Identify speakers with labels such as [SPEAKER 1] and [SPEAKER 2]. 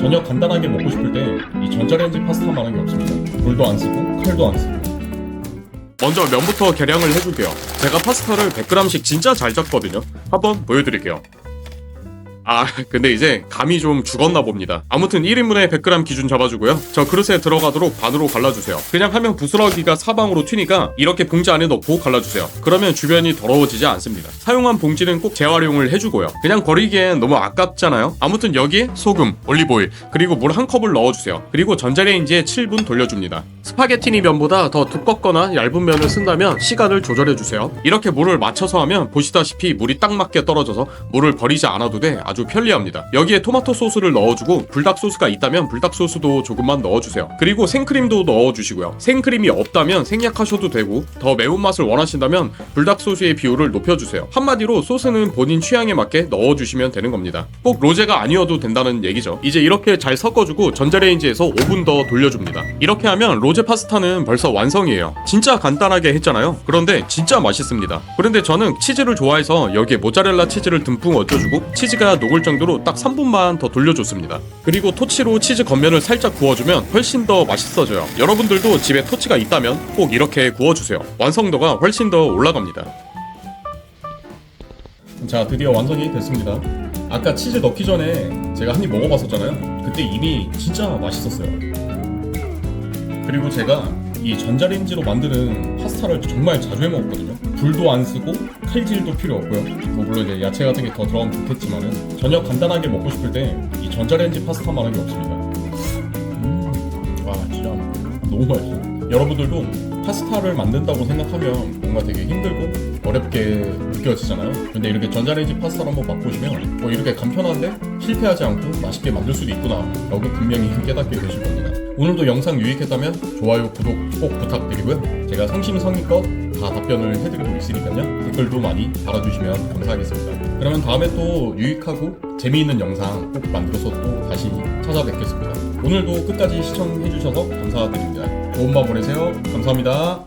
[SPEAKER 1] 저녁 간단하게 먹고 싶을 때 이 전자레인지 파스타만한 게 없습니다. 불도 안 쓰고 칼도 안 쓰고.
[SPEAKER 2] 먼저 면부터 계량을 해줄게요. 제가 파스타를 100g씩 진짜 잘 잡거든요. 한번 보여드릴게요. 아, 근데 이제 감이 좀 죽었나 봅니다. 아무튼 1인분에 100g 기준 잡아주고요. 저 그릇에 들어가도록 반으로 갈라주세요. 그냥 하면 부스러기가 사방으로 튀니까 이렇게 봉지 안에 넣고 갈라주세요. 그러면 주변이 더러워지지 않습니다. 사용한 봉지는 꼭 재활용을 해주고요. 그냥 버리기엔 너무 아깝잖아요. 아무튼 여기에 소금, 올리브오일, 그리고 물 한 컵을 넣어주세요. 그리고 전자레인지에 7분 돌려줍니다. 스파게티니 면보다 더 두껍거나 얇은 면을 쓴다면 시간을 조절해주세요. 이렇게 물을 맞춰서 하면 보시다시피 물이 딱 맞게 떨어져서 물을 버리지 않아도 돼 아주 편리합니다. 여기에 토마토 소스를 넣어주고 불닭 소스가 있다면 불닭 소스도 조금만 넣어주세요. 그리고 생크림도 넣어주시고요. 생크림이 없다면 생략하셔도 되고 더 매운맛을 원하신다면 불닭 소스의 비율을 높여주세요. 한마디로 소스는 본인 취향에 맞게 넣어주시면 되는 겁니다. 꼭 로제가 아니어도 된다는 얘기죠. 이제 이렇게 잘 섞어주고 전자레인지에서 5분 더 돌려줍니다. 이렇게 하면 로제 파스타는 벌써 완성이에요. 진짜 간단하게 했잖아요. 그런데 진짜 맛있습니다. 그런데 저는 치즈를 좋아해서 여기에 모짜렐라 치즈를 듬뿍 얹어주고 치즈가 녹을 정도로 딱 3분만 더 돌려줬습니다. 그리고 토치로 치즈 겉면을 살짝 구워주면 훨씬 더 맛있어져요. 여러분들도 집에 토치가 있다면 꼭 이렇게 구워주세요. 완성도가 훨씬 더 올라갑니다.
[SPEAKER 1] 자, 드디어 완성이 됐습니다. 아까 치즈 넣기 전에 제가 한 입 먹어봤었잖아요. 그때 이미 진짜 맛있었어요. 그리고 제가 이 전자레인지로 만드는 파스타를 정말 자주 해 먹었거든요. 불도 안 쓰고 칼질도 필요 없고요. 뭐 물론 이제 야채 같은 게 더 들어가면 좋겠지만은 저녁 간단하게 먹고 싶을 때 이 전자레인지 파스타만한 게 없습니다. 음, 와 진짜 너무 맛있어요. 여러분들도 파스타를 만든다고 생각하면 뭔가 되게 힘들고 어렵게 느껴지잖아요. 근데 이렇게 전자레인지 파스타를 한번 맛보시면 뭐 이렇게 간편한데 실패하지 않고 맛있게 만들 수도 있구나. 라고 분명히 깨닫게 되실 겁니다. 오늘도 영상 유익했다면 좋아요, 구독 꼭 부탁드리고요. 제가 성심성의껏 다 답변을 해드리고 있으니까요. 댓글도 많이 달아주시면 감사하겠습니다. 그러면 다음에 또 유익하고 재미있는 영상 꼭 만들어서 또 다시 찾아뵙겠습니다. 오늘도 끝까지 시청해주셔서 감사드립니다. 좋은 밤 보내세요. 감사합니다.